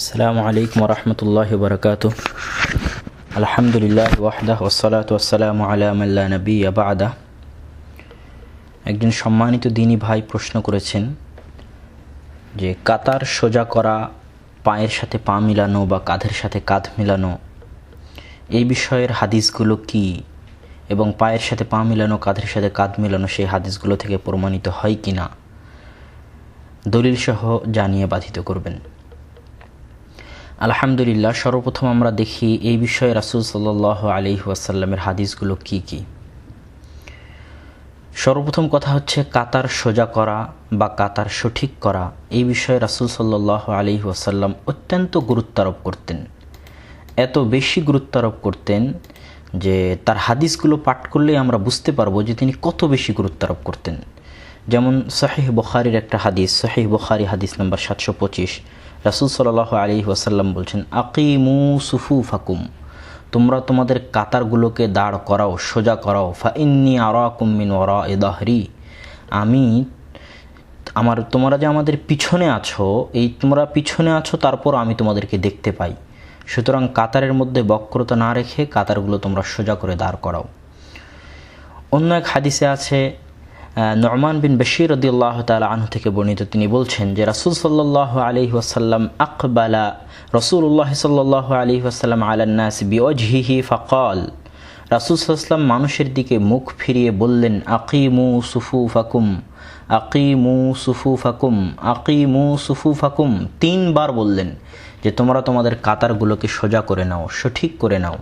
আসসালামু আলাইকুম রহমতুল্লাহ বরকাত আলহামদুলিল্লাহ ওয়াহদাহ ওসালাত ওয়াসালামু আলা মাল্লা নবী আবাদা একজন সম্মানিত দিনী ভাই প্রশ্ন করেছেন যে, কাতার সোজা করা, পায়ের সাথে পা মিলানো বা কাঁধের সাথে কাঁধ মিলানো, এই বিষয়ের হাদিসগুলো কি? এবং পায়ের সাথে পা মিলানো, কাঁধের সাথে কাঁধ মিলানো, সেই হাদিসগুলো থেকে প্রমাণিত হয় কি না দলিল সহ জানিয়ে বাধিত করবেন। আলহামদুলিল্লাহ, সর্বপ্রথম আমরা দেখি এই বিষয়ে রাসুল সাল্লাহ আলি ওয়াসাল্লামের হাদিসগুলো কি কি? সর্বপ্রথম কথা হচ্ছে কাতার সোজা করা বা কাতার সঠিক করা। এই বিষয়ে রাসুল সাল্লাহ আলি ওয়াসাল্লাম অত্যন্ত গুরুত্বারোপ করতেন। এত বেশি গুরুত্বারোপ করতেন যে তার হাদিসগুলো পাঠ করলেই আমরা বুঝতে পারব যে তিনি কত বেশি গুরুত্বারোপ করতেন। যেমন শাহিহ বখারির একটা হাদিস শাহিহ বখারি হাদিস নাম্বার সাতশো পঁচিশ। রাসুল সাল্লাহ আলী ওয়াসাল্লাম বলছেন, আকিমু সুফু ফাকুম তোমরা তোমাদের কাতারগুলোকে দাঁড় করাও, সোজা করাও, ফা ইন্নি আরা কুম্মিন ওরা এদাহরি আমি আমার, তোমরা যে আমাদের পিছনে আছো, এই তোমরা পিছনে আছো, তারপর আমি তোমাদেরকে দেখতে পাই। সুতরাং কাতারের মধ্যে বক্রতা না রেখে কাতারগুলো তোমরা সোজা করে দাঁড় করাও। অন্য এক হাদিসে আছে নরমান বিন বশির রদিল্লাহ তালা আনহু থেকে বর্ণিত, তিনি বলছেন যে রাসুল সাল্লাহ আলহি ওয়াসাল্লাম আকবালা রসুল্লাহ সাল্লাহ আলহি ওয়াসাল্লাম আলান্নাস বিওজহিহি ফকাল। রাসুল সাল্লাম মানুষের দিকে মুখ ফিরিয়ে বললেন, আকিমু সুফু ফাকুম আকিমু সুফু ফাকুম আকিমু সুফু ফাকুম তিনবার বললেন যে, তোমরা তোমাদের কাতারগুলোকে সোজা করে নাও, সঠিক করে নাও।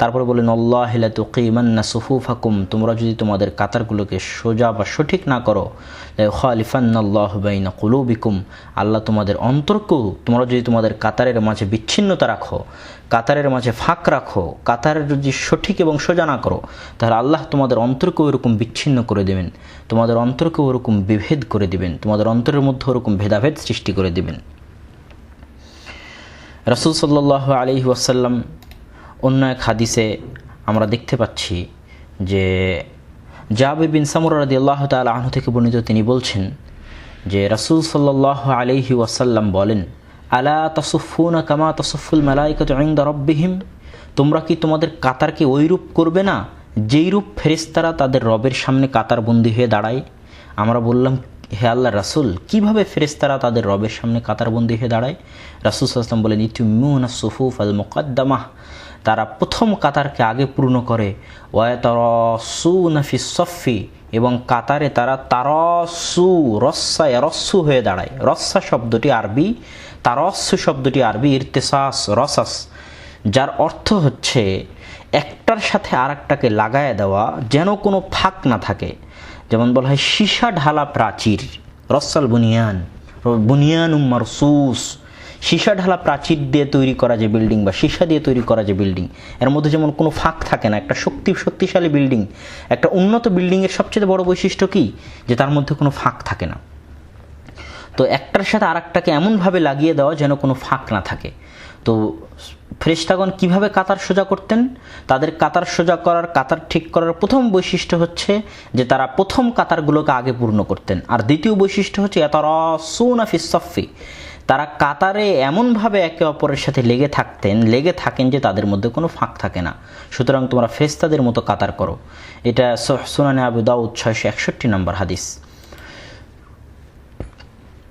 তারপরে বললেন, আল্লাহ তুকিমান্না সুফু ফাকুম তোমরা যদি তোমাদের কাতারগুলোকে সোজা বা সঠিক না করো খালিফান্নাল্লাহ বাইনা কুলুবিকুম। আল্লাহ তোমাদের অন্তরকেও, তোমরা যদি তোমাদের কাতারের মাঝে বিচ্ছিন্নতা রাখো, কাতারের মাঝে ফাঁক রাখো কাতারের যদি সঠিক এবং সোজা না করো, তাহলে আল্লাহ তোমাদের অন্তরকে ওরকম বিচ্ছিন্ন করে দেবেন। তোমাদের অন্তরকে ওরকম বিভেদ করে দিবেন। তোমাদের অন্তরের মধ্যে ওরকম ভেদাভেদ সৃষ্টি করে দিবেন। রসুল সাল্লাহ আলি ওয়াসাল্লাম অন্য এক হাদিসে আমরা দেখতে পাচ্ছি যে জাবে বিন সামুর রাদি আল্লাহ তাল আহ থেকে বর্ণিত তিনি বলছেন যে রাসুল সাল্লাহ আলহি ওয়াসাল্লাম বলেন, আলা তসুফুন কামা তসফুল মালাইকত তোমরা কি তোমাদের কাতারকে ওইরূপ করবে না যেই রূপ ফেরিস্তারা তাদের রবের সামনে কাতার বন্দী হয়ে দাঁড়ায়? আমরা বললাম, হে আল্লাহ রাসুল, কীভাবে ফেরেস্তারা তাদের রবের সামনে কাতার কাতারবন্দি হয়ে দাঁড়ায়? রাসুল সাল্লাম বলেন, ইতুমিউনা সুফুফ আল মোকাদ্দামাহ। তারা প্রথম কাতারকে আগে পূর্ণ করে। ওয়াতরসু নাফি সফি এবং কাতারে তারা তারসু রস্সায় রস্সু হয়ে দাঁড়ায়। রস্সা শব্দটি আরবি, তারস্সু শব্দটি আরবি ইরতেসাস, রসাস, যার অর্থ হচ্ছে একটার সাথে আর একটাকে লাগায় দেওয়া, যেন কোনো ফাঁক না থাকে। যেমন বলা হয়, সীসা ঢালা প্রাচীর, রসাল বুনিয়ান বুনিয়ান মারসুস সীসা ঢালা প্রাচীর দিয়ে তৈরি করা যে বিল্ডিং বা সীসা দিয়ে তৈরি করা যে বিল্ডিং এর মধ্যে যেমন কোনো ফাঁক থাকে না, একটা শক্তি, শক্তিশালী বিল্ডিং একটা উন্নত বিল্ডিংয়ের সবচেয়ে বড় বৈশিষ্ট্য কি? যে তার মধ্যে কোনো ফাঁক থাকে না। তো একটার সাথে আর একটাকে এমনভাবে লাগিয়ে দেওয়া যেন কোনো ফাঁক না থাকে। তো ফ্রেস্টাগন কীভাবে কাতার সোজা করতেন? তাদের কাতার সোজা করার, কাতার ঠিক করার প্রথম বৈশিষ্ট্য হচ্ছে যে তারা প্রথম কাতারগুলোকে আগে পূর্ণ করতেন। আর দ্বিতীয় বৈশিষ্ট্য হচ্ছে এত রসুনাফি সফি তারা কাতারে এমনভাবে একে অপরের সাথে লেগে থাকতেন, লেগে থাকেন যে তাদের মধ্যে কোনো ফাঁক থাকে না। সুতরাং তোমরা ফেস্তাদের মতো কাতার করো। এটা সোনানি আবু দাউদ ছয়শো একষট্টি নম্বর হাদিস।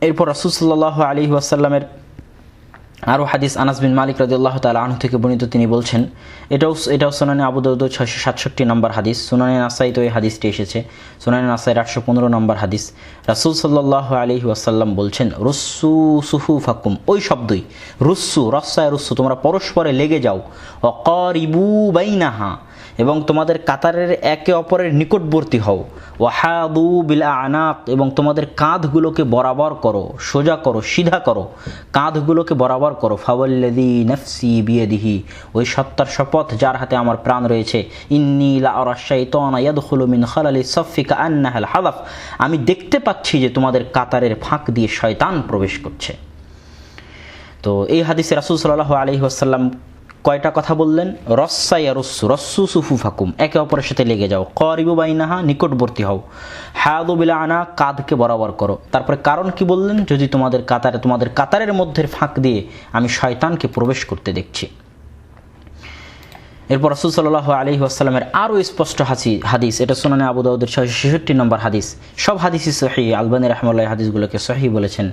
এরপর রাসুলসাল্লাহ আলী ওয়াসাল্লামের আরও হাদিস আনাস বিন মালিক রাজিউল্লাহ তাল আনু থেকে বর্ণিত তিনি বলছেন, এটাও এটাও সোনানে আবুদৌদ ছয়শো সাতষট্টি নম্বর হাদিস। সোনানি নাসাই তো এই হাদিসটি এসেছে। সোনানি নাসাইয়ের আটশো পনেরো নম্বর হাদিস। রাসুল সাল্লাহ আলি ওয়াসাল্লাম বলছেন রুসু সুহু ফাকুম ওই শব্দই। রুসু রসায় রুসু তোমরা পরস্পরে লেগে যাও। অকরিবু বাইনাহা এবং তোমাদের কাতারের একে অপরের নিকটবর্তী হও। ওয়াহাদু বিলা আনাক, এবং তোমাদের কাঁধগুলোকে বরাবর করো, সোজা করো, সিধা করো, কাঁধগুলোকে বরাবর করো। ফাওয়াল্লাদি নফসি বিয়েদিহি, ওই সত্তার শপথ যার হাতে আমার প্রাণ রয়েছে। ইন্নিলা মিন খালালি সফিকা আন্নাহাল হালাফ আমি দেখতে পাচ্ছি যে তোমাদের কাতারের ফাঁক দিয়ে শয়তান প্রবেশ করছে। তো এই হাদিসে রাসুল সাল্লাহ আলহি আসাল্লাম কয়টা কথা বললেন? রস্সা ইয়া রস্সু রস্সু সুফু ফাকুম একে অপরের সাথে লেগে যাও। করিবু বাইনাহা, নিকটবর্তী হও। হায়াদু বিলা আনা, কাঁধকে বরাবর করো। তারপরে কারণ কি বললেন? যদি তোমাদের কাতারে, তোমাদের কাতারের মধ্যে ফাঁক দিয়ে আমি শয়তানকে প্রবেশ করতে দেখছি। এরপর রসুল সাল্লাহ আলহি আসসালামের আরও স্পষ্ট হাসি, হাদিস। এটা শোনানে আবু দাউদের ছয়শো ছেষট্টি নম্বর হাদিস। সব হাদিসই সহি আলবানী রহমুল্লাহ হাদিসগুলোকে সহি বলেছেন।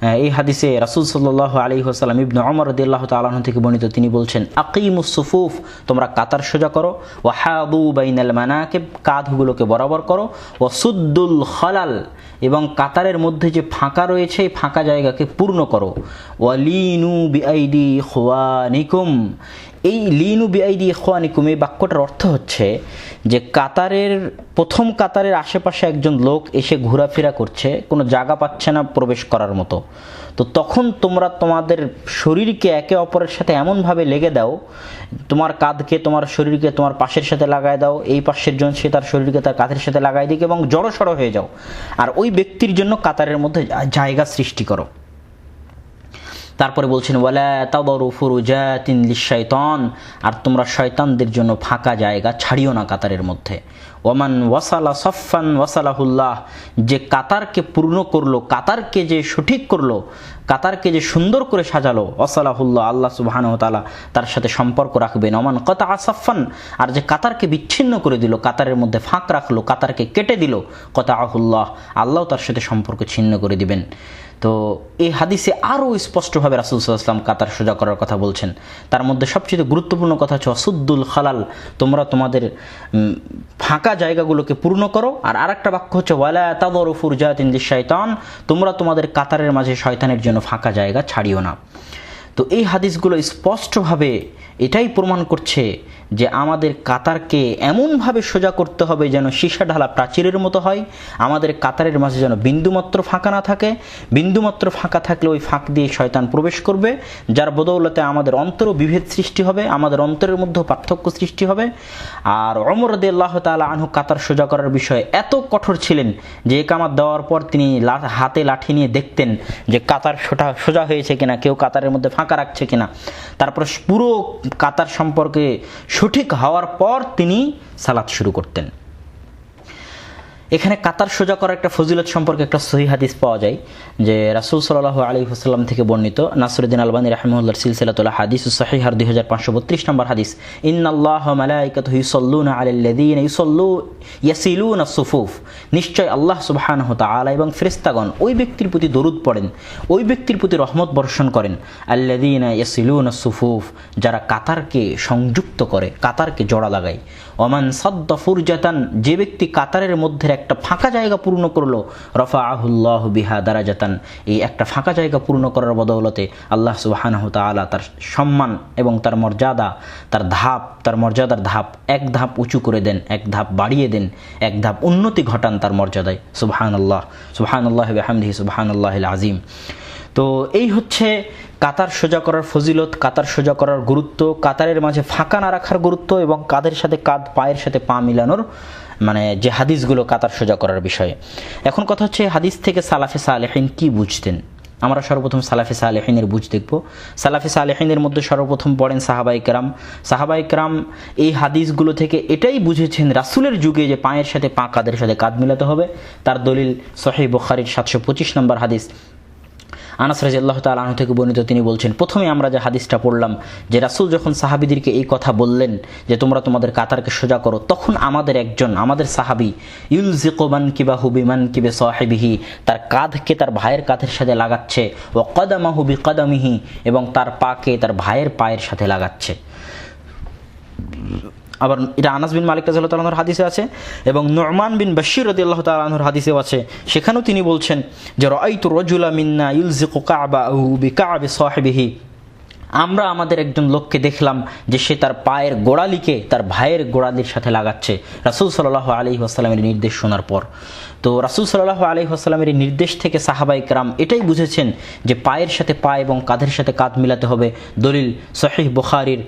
এই হাদিসে রাসুল সাল্লাহ আলী হাসালাম ইবনু অমর রদিল্লাহ তালন থেকে বর্ণিত, তিনি বলছেন আকিম সুফুফ, তোমরা কাতার সোজা করো ও হাবু বাইনাল মানাকে কাঁধগুলোকে বরাবর করো ও সুদ্দুল খলাল, এবং কাতারের মধ্যে যে ফাঁকা রয়েছে, এই ফাঁকা জায়গাকে পূর্ণ করো ওয়ালিনু বিআইডি খোয়ানিকুম এই লিনু বিআইডি খোয়ানিকুম এই বাক্যটার অর্থ হচ্ছে যে কাতারের, প্রথম কাতারের আশেপাশে একজন লোক এসে ঘোরাফেরা করছে, কোনো জায়গা পাচ্ছে না প্রবেশ করার মতো। তো তখন তোমরা তোমাদের শরীরকে একে অপরের সাথে এমনভাবে লেগে দাও, তোমার কাঁধকে, তোমার শরীরকে তোমার পাশের সাথে লাগায় দাও, এই পাশের জন সে তার শরীরকে তার কাঁধের সাথে লাগাই দিক এবং জড়সড় হয়ে যাও। আর ওই ব্যক্তির জন্য কাতারের মধ্যে জায়গা সৃষ্টি করো। তারপরে বলছেন, ওয়ালা তাদরু ফুরুজাতিন লিশাইতান আর তোমরা শয়তানদের জন্য ফাঁকা জায়গা ছাড়িও না কাতারের মধ্যে। ওমান ওয়াসালা সফান ওয়াসালাহুল্লাহ যে কাতারকে পূর্ণ করল, কাতারকে যে সঠিক করল, কাতারকে যে সুন্দর করে সাজালো ওসালাহুল্লাহ আল্লাহ সুবাহান তালা তার সাথে সম্পর্ক রাখবেন। ওমান কতা আসাফান আর যে কাতারকে বিচ্ছিন্ন করে দিল, কাতারের মধ্যে ফাঁক রাখল, কাতারকে কেটে দিল কতা আহুল্লাহ আল্লাহ তার সাথে সম্পর্ক ছিন্ন করে দিবেন। তো এই হাদিসে আরও স্পষ্টভাবে রাসুল সাল্লাম কাতার সোজা করার কথা বলছেন। তার মধ্যে সবচেয়ে গুরুত্বপূর্ণ কথা হচ্ছে অসুদ্দুল খালাল তোমরা তোমাদের ফাঁকা জায়গাগুলোকে পূর্ণ করো। আর আরেকটা বাক্য হচ্ছে, ওয়ালা তাদর ফুরজাতিন শয়তান তোমরা তোমাদের কাতারের মাঝে শয়তানের জন্য ফাঁকা জায়গা ছাড়িও না। তো এই হাদিসগুলো স্পষ্টভাবে এটাই প্রমাণ করছে যে আমাদের কাতারকে এমনভাবে সোজা করতে হবে যেন সীসা ঢালা প্রাচীরের মতো হয়। আমাদের কাতারের মাঝে যেন বিন্দুমাত্র ফাঁকা না থাকে। বিন্দুমাত্র ফাঁকা থাকলে ওই ফাঁক দিয়ে শয়তান প্রবেশ করবে, যার বদৌলতে আমাদের অন্তরও বিভেদ সৃষ্টি হবে, আমাদের অন্তরের মধ্যেও পার্থক্য সৃষ্টি হবে। আর অমর আল্লাহ তালা আনহু কাতার সোজা করার বিষয়ে এত কঠোর ছিলেন যে একামাত দেওয়ার পর তিনি হাতে লাঠি নিয়ে দেখতেন যে কাতার সোজা সোজা হয়েছে কিনা, কেউ কাতারের মধ্যে ফাঁকা রাখছে কিনা। তারপর পুরো কাতার সম্পর্কে সঠিক হওয়ার পর তিনি সালাত শুরু করতেন। এখানে কাতার সোজা করার একটা ফজিলত সম্পর্কে একটা সহি হাদিস পাওয়া যায় যে রাসুল সাল্লাহ আলী হাসাল্লাম থেকে বর্ণিত নাসরুদ্দিন আলবানী রাহমুল্লাহ সিলসিলাতুল্লাহ হাদিস সহিহার দুই হাজার পাঁচশো বত্রিশ নম্বর হাদিস, ইন্নাল্লাহ মালাইকাত ইসল্লুন আলাল্লাদিন ইসল্লু ইয়াসিলুন সুফুফ। নিশ্চয় আল্লাহ সুবহানাহু তাআলা এবং ফেরেশতাগণ ওই ব্যক্তির প্রতি দরুদ পড়েন, ওই ব্যক্তির প্রতি রহমত বর্ষণ করেন। আল্লাদিন ইয়াসিলুন সুফুফ, যারা কাতারকে সংযুক্ত করে, কাতারকে জড়া লাগায়। ওমান সদ্দা ফুরজাতান, যে ব্যক্তি কাতারের মধ্যে একটা ফাঁকা জায়গা পূর্ণ করল রফা আহুল্লাহ বিহা দারাজাতান। এই একটা ফাঁকা জায়গা পূর্ণ করার বদৌলতে আল্লাহ সুবাহানাহ তালা তার সম্মান এবং তার মর্যাদা, তার ধাপ, তার মর্যাদার ধাপ এক ধাপ উঁচু করে দেন, এক ধাপ বাড়িয়ে দেন, এক ধাপ উন্নতি ঘটান। তার মর্যাদায়। সুবহান আল্লাহ সুবহান আল্লাহ হামদিহি সুবহান আল্লাহ আজিম তো এই হচ্ছে কাতার সোজা করার ফজিলত, কাতার সোজা করার গুরুত্ব, কাতারের মাঝে ফাঁকা না রাখার গুরুত্ব এবং কাদের সাথে কাঁধ, পায়ের সাথে পা মিলানোর মানে যে হাদিসগুলো কাতার সোজা করার বিষয়ে। এখন কথা হচ্ছে হাদিস থেকে সালাফে সালেহিন কি বুঝতেন? আমরা সর্বপ্রথম সালাফি সালেহিনের বুঝ দেখব। সালাফি সালেহিনের মধ্যে সর্বপ্রথম পড়েন সাহাবাই কেরাম। সাহাবাই কেরাম এই হাদিসগুলো থেকে এটাই বুঝেছেন রাসুলের যুগে যে পায়ের সাথে পা কাদের সাথে কাঁধ মিলাতে হবে। তার দলিল সহি বখারির সাতশো পঁচিশ নম্বর হাদিস। আনাস রাজি আল্লাহ তালু থেকে বর্ণিত তিনি বলছেন, প্রথমে আমরা যে হাদিসটা পড়লাম, যে রাসুল যখন সাহাবিদেরকে এই কথা বললেন, যে তোমরা তোমাদের কাতারকে সোজা করো, তখন আমাদের একজন, আমাদের সাহাবি ইউল জিকোবান কিবা হুবিমান কিবে সাহেবিহি তার কাঁধকে তার ভাইয়ের কাঁধের সাথে লাগাচ্ছে ও কদামাহু বি কদামিহি এবং তার পাকে তার ভাইয়ের পায়ের সাথে লাগাচ্ছে। আবার এটা আনাস বিন মালিক রাজি আল্লাহ তাল হাদিসে আছে এবং নরমান বিন বশির রদি আল্লাহ তালুর হাদিসেও আছে। সেখানেও তিনি বলছেন যে রয়তু রজুলা মিন্না ইউলজি কাবা বি কাবে সাহেবিহি। আমরা আমাদের একজন লোককে দেখলাম যে সে তার পায়ের গোড়ালিকে তার ভাইয়ের গোড়ালির সাথে লাগাচ্ছে। রাসুল সাল্লাহ আলী আসসালামের নির্দেশ শোনার পর। তো রাসুল সাল্লাহ আলী আসসালামের এই নির্দেশ থেকে সাহাবাই কারাম এটাই বুঝেছেন যে পায়ের সাথে পা এবং কাঁধের সাথে কাঁধ মিলাতে হবে। দলিল সহিহ বুখারির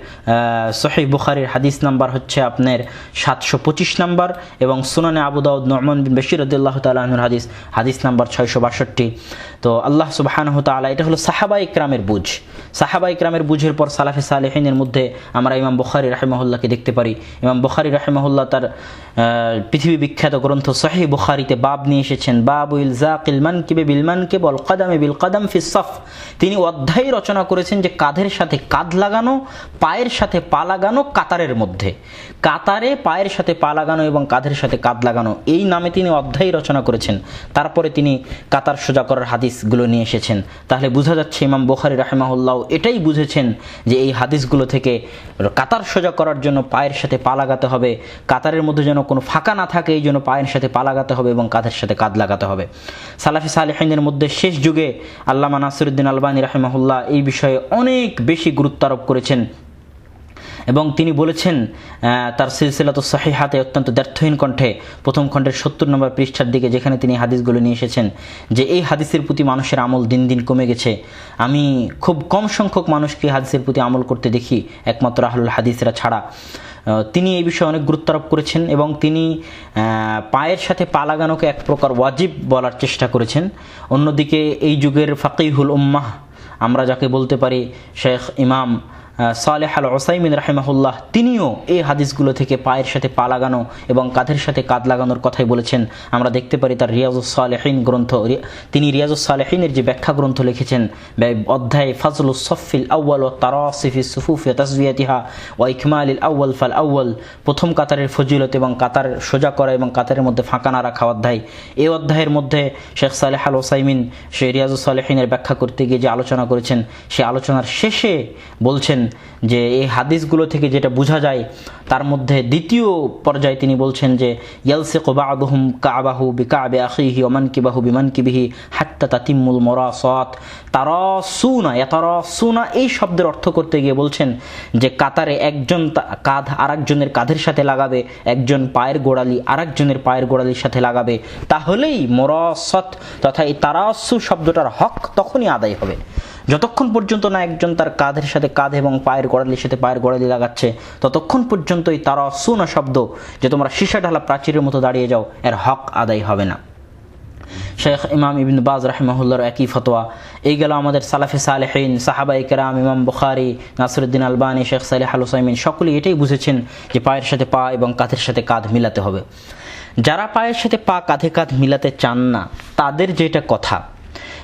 সহিহ বুখারির হাদিস নাম্বার হচ্ছে আপনার সাতশো পঁচিশ নাম্বার এবং সুনানে আবুদাউদ নরমান বিন বশির রদুল্লাহ তালাহনুর হাদিস হাদিস নাম্বার ছয়শো বাষট্টি। তো আল্লাহ সুবাহানহ তালা এটা হলো সাহাবা ইকরামের বুঝ। সাহাবা ইকরামের বুঝের পর সালাফে সালেহিনের মধ্যে আমরা ইমাম বখারি রাহেমাহুল্লাহকে দেখতে পারি। ইমাম বখারি রাহেমাহুল্লাহ তার পৃথিবী বিখ্যাত গ্রন্থ সহি বুখারিতে বাব নিয়ে এসেছেন। বাবু ইলজাকিল মান কিবে বিলমান কে বল কাদামে বিল কাদাম ফিসফ তিনি অধ্যায় রচনা করেছেন যে কাঁধের সাথে কাঁধ লাগানো, পায়ের সাথে পা লাগানো কাতারের মধ্যে। কাতারে পায়ের সাথে পা লাগানো এবং কাঁধের সাথে কাঁধ লাগানো, এই নামে তিনি অধ্যায় রচনা করেছেন। তারপরে তিনি কাতার সোজা করার হাদিসগুলো নিয়ে এসেছেন। তাহলে বোঝা যাচ্ছে ইমাম বোখারি রাহেমাহুল্লাহ এটাই বুঝেছেন যে এই হাদিসগুলো থেকে কাতার সোজা করার জন্য পায়ের সাথে পা লাগাতে হবে, কাতারের মধ্যে যেন কোনো ফাঁকা না থাকে, এই জন্য পায়ের সাথে পা লাগাতে হবে এবং কাঁধের সাথে কাঁধ লাগাতে হবে। সালাফি সালেহিনের মধ্যে শেষ যুগে আল্লামা নাসিরুদ্দিন আলবানী রাহেমাহুল্লাহ এই বিষয়ে অনেক বেশি গুরুত্ব আরোপ করেছেন। এবং তিনি বলেছেন তার সিলসিলা তো সাহি হাতে অত্যন্ত দ্ব্যর্থহীন কণ্ঠে, প্রথম খণ্ডের সত্তর নম্বর পৃষ্ঠার দিকে যেখানে তিনি হাদিসগুলো নিয়ে এসেছেন যে এই হাদিসের প্রতি মানুষের আমল দিন দিন কমে গেছে। আমি খুব কম সংখ্যক মানুষকে হাদিসের প্রতি আমল করতে দেখি, একমাত্র আহলুল হাদিসরা ছাড়া। তিনি এই বিষয়ে অনেক গুরুত্ব আরোপ করেছেন এবং তিনি পায়ের সাথে পা লাগানোকে এক প্রকার ওয়াজিব বলার চেষ্টা করেছেন। অন্যদিকে এই যুগের ফাকিহুল উম্মাহ, আমরা যাকে বলতে পারি শেখ ইমাম সালেহ আল ওসাইমিন রাহেমাহুল্লাহ, তিনিও এই হাদিসগুলো থেকে পায়ের সাথে পা লাগানো এবং কাঁধের সাথে কাঁধ লাগানোর কথাই বলেছেন। আমরা দেখতে পারি তার রিয়াজুস সালেহিন গ্রন্থ তিনি রিয়াজুস সালেহিনের যে ব্যাখ্যা গ্রন্থ লিখেছেন অধ্যায় ফাজলু সফিল আউ্য়াল ও তারাসিফি সুফুফিয়া তাসবিয়াতিহা ও ইকমাল আউ্য়াল ফাল আউ্য়াল। প্রথম কাতারের ফজিলত এবং কাতার সোজা করা এবং কাতারের মধ্যে ফাঁকা না রাখা অধ্যায়। এই অধ্যায়ের মধ্যে শেখ সালেহ আল ওসাইমিন সে রিয়াজুস সালেহিনের ব্যাখ্যা করতে গিয়ে যে আলোচনা করেছেন, সে আলোচনার শেষে বলছেন যে এই হাদিসগুলো থেকে যেটা বোঝা যায়, তার মধ্যে দ্বিতীয় পর্যায়ে তিনি বলছেন যে ইয়ালসে কোবাহুম কাবাহু বিকাবে আখিহি ওমান কিবাহু বিমান কিবিহি হাত্তা তাতিমুল মরা সৎ তারা সুনা এতারা সুনা এই শব্দের অর্থ করতে গিয়ে বলছেন যে, কাতারে একজন কাঁধ আরেকজনের কাঁধের সাথে লাগাবে, একজন পায়ের গোড়ালি আরেকজনের পায়ের গোড়ালির সাথে লাগাবে। তাহলেই মরসত তথা এই তারাসু শব্দটার হক তখনই আদায় হবে। যতক্ষণ পর্যন্ত না একজন তার কাঁধের সাথে কাঁধ এবং পায়ের গোড়ালির সাথে পায়ের গোড়ালি লাগাচ্ছে, ততক্ষণ পর্যন্তই তারা সুনা শব্দ যে তোমরা সীসা ঢালা প্রাচীরের মতো দাঁড়িয়ে যাও, এর হক আদায় হবে না। শেখ ইমাম ইবিন বাজ রাহিমাহুল্লার একই ফতোয়া, এই গেল আমাদের সালাফে সালেহিন সাহাবাই কেরাম, ইমাম বুখারি, নাসরুদ্দিন আলবানী, শেখ সালেহ আল হুসাইমিন, সকলেই এটাই বুঝেছেন যে পায়ের সাথে পা এবং কাঁধের সাথে কাঁধ মিলাতে হবে। যারা পায়ের সাথে পা, কাঁধে কাঁধ মিলাতে চান না, তাদের যেটা কথা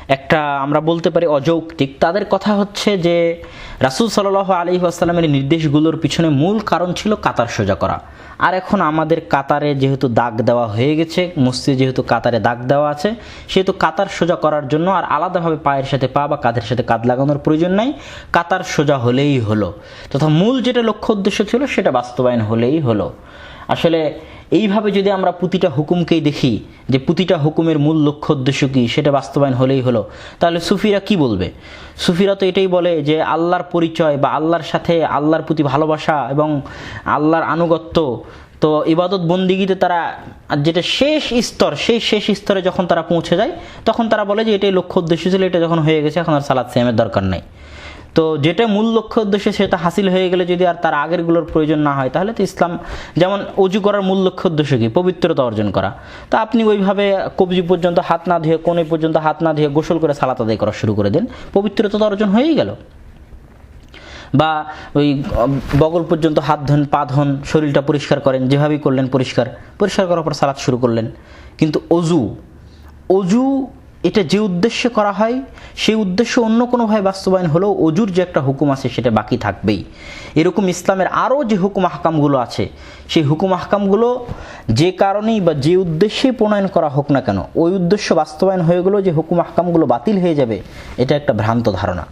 একটা আমরা বলতে পারি অযৌক্তিক, তাদের কথা হচ্ছে যে রাসুল সাল আলী আসসালামের নির্দেশগুলোর পিছনে মূল কারণ ছিল কাতার সোজা করা। আর এখন আমাদের কাতারে যেহেতু দাগ দেওয়া হয়ে গেছে, মসজিদে যেহেতু কাতারে দাগ দেওয়া আছে, সেহেতু কাতার সোজা করার জন্য আর আলাদাভাবে পায়ের সাথে পা বা কাঁধের সাথে কাঁধ লাগানোর প্রয়োজন নাই, কাতার সোজা হলেই হলো। তথা মূল যেটা লক্ষ্য উদ্দেশ্য ছিল সেটা বাস্তবায়ন হলেই হলো। আসলে এইভাবে যদি আমরা প্রতিটা হুকুমকেই দেখি, যে প্রতিটা হুকুমের মূল লক্ষ্য, উদ্দেশ্য কী, সেটা বাস্তবায়ন হলেই হলো, তাহলে সুফিরা কি বলবে? সুফিরা তো এটাই বলে যে আল্লাহর পরিচয় বা আল্লাহর সাথে আল্লাহর প্রতি ভালোবাসা এবং আল্লাহর আনুগত্য, তো ইবাদত বন্দিগিতে তারা যেটা শেষ স্তর, সেই শেষ স্তরে যখন তারা পৌঁছে যায়, তখন তারা বলে যে এটাই লক্ষ্য, উদ্দেশ্য ছিল, এটা যখন হয়ে গেছে, এখন আর সালাদ সেমের দরকার নেই। তো যেটা মূল লক্ষ্য উদ্দেশ্যে সেটা হাসিল হয়ে গেলে যদি আর তার আগেরগুলোর প্রয়োজন না হয়, তাহলে তো ইসলাম যেমন অজু করার মূল লক্ষ্য উদ্দেশ্য কি? পবিত্রতা অর্জন করা। তা আপনি ওইভাবে কবজি পর্যন্ত হাত না ধুয়ে কোনে পর্যন্ত হাত না ধুয়ে গোসল করে সালাত আদায় করা শুরু করে দেন। পবিত্রতা তো অর্জন হয়েই গেল। বা ওই বগল পর্যন্ত হাত ধন, পা ধন, শরীরটা পরিষ্কার করেন, যেভাবেই করলেন পরিষ্কার পরিষ্কার করার পর সালাত শুরু করলেন। কিন্তু অজু অজু এটা যে উদ্দেশ্যে করা হয়, সেই উদ্দেশ্য অন্য কোনোভাবে বাস্তবায়ন হলেও অজুর যে একটা হুকুম আছে সেটা বাকি থাকবেই। এরকম ইসলামের আরও যে হুকুম হাকামগুলো আছে, সেই হুকুম হাকামগুলো যে কারণেই বা যে উদ্দেশ্যেই প্রণয়ন করা হোক না কেন, ওই উদ্দেশ্য বাস্তবায়ন হয়ে গেলেও যে হুকুম হাকামগুলো বাতিল হয়ে যাবে, এটা একটা ভ্রান্ত ধারণা।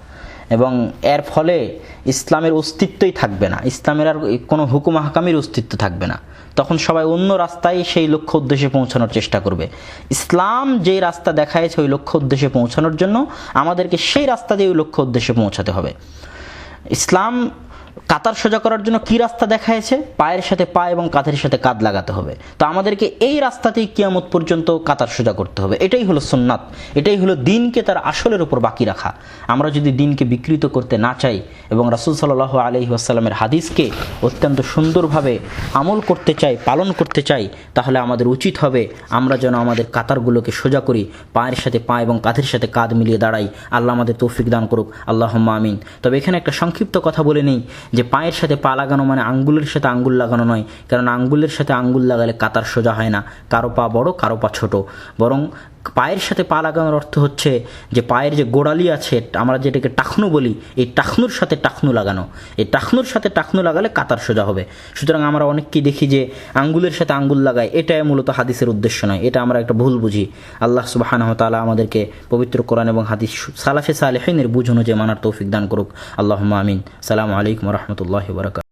এবং এর ফলে ইসলামের অস্তিত্বই থাকবে না। ইসলামের আর কোনো হুকুম হাকামের অস্তিত্ব থাকবে না। তখন সবাই অন্য রাস্তায় সেই লক্ষ্য উদ্দেশ্যে পৌঁছানোর চেষ্টা করবে। ইসলাম যেই রাস্তা দেখায়ছে ওই লক্ষ্য উদ্দেশ্যে পৌঁছানোর জন্য আমাদেরকে সেই রাস্তা দিয়ে ওই লক্ষ্য উদ্দেশ্যে পৌঁছাতে হবে। ইসলাম কাতার সোজা করার জন্য কি রাস্তা দেখায়ছে পায়ের সাথে পা এবং কাঁধের সাথে কাঁধ লাগাতে হবে। তো আমাদেরকে এই রাস্তাতেই কিয়ামত পর্যন্ত কাতার সোজা করতে হবে। এটাই হলো সুন্নাত। এটাই হলো দিনকে তার আসলের উপর বাকি রাখা। আমরা যদি দিনকে বিকৃত করতে না চাই এবং রাসুল সাল্লাহ আলহি আসাল্লামের হাদিসকে অত্যন্ত সুন্দরভাবে আমল করতে চাই, পালন করতে চাই, তাহলে আমাদের উচিত হবে আমরা যেন আমাদের কাতারগুলোকে সোজা করি, পায়ের সাথে পা এবং কাঁধের সাথে কাঁধ মিলিয়ে দাঁড়াই। আল্লাহ আমাদের তৌফিক দান করুক। আল্লাহ আমিন। তবে এখানে একটা সংক্ষিপ্ত কথা বলে নেই যে পায়ের সাথে পা লাগানো মানে আঙ্গুলের সাথে আঙ্গুল লাগানো নয় কারণ আঙ্গুলের সাথে আঙ্গুল লাগালে কাতার সোজা হয় না। কারও পা বড়, কারও পা ছোট। বরং পায়ের সাথে পা লাগানোর অর্থ হচ্ছে যে পায়ের যে গোড়ালি আছে, আমরা যেটাকে টাকনু বলি, এই টাকনুর সাথে টাকনু লাগানো। এই টাকনুর সাথে টাকনু লাগালে কাতার সোজা হবে। সুতরাং আমরা অনেককেই দেখি যে আঙ্গুলের সাথে আঙ্গুল লাগায়, এটাই মূলত হাদিসের উদ্দেশ্য নয়, এটা আমরা একটা ভুল বুঝি। আল্লাহ সুবাহানহ তালা আমাদেরকে পবিত্র কোরআন এবং হাদিস সালাফে সালেহিনের বুঝ যে মানার তৌফিক দান করুক। আল্লাহ আমিন। সালামু আলাইকুম রহমতুল্লাহ বরকাত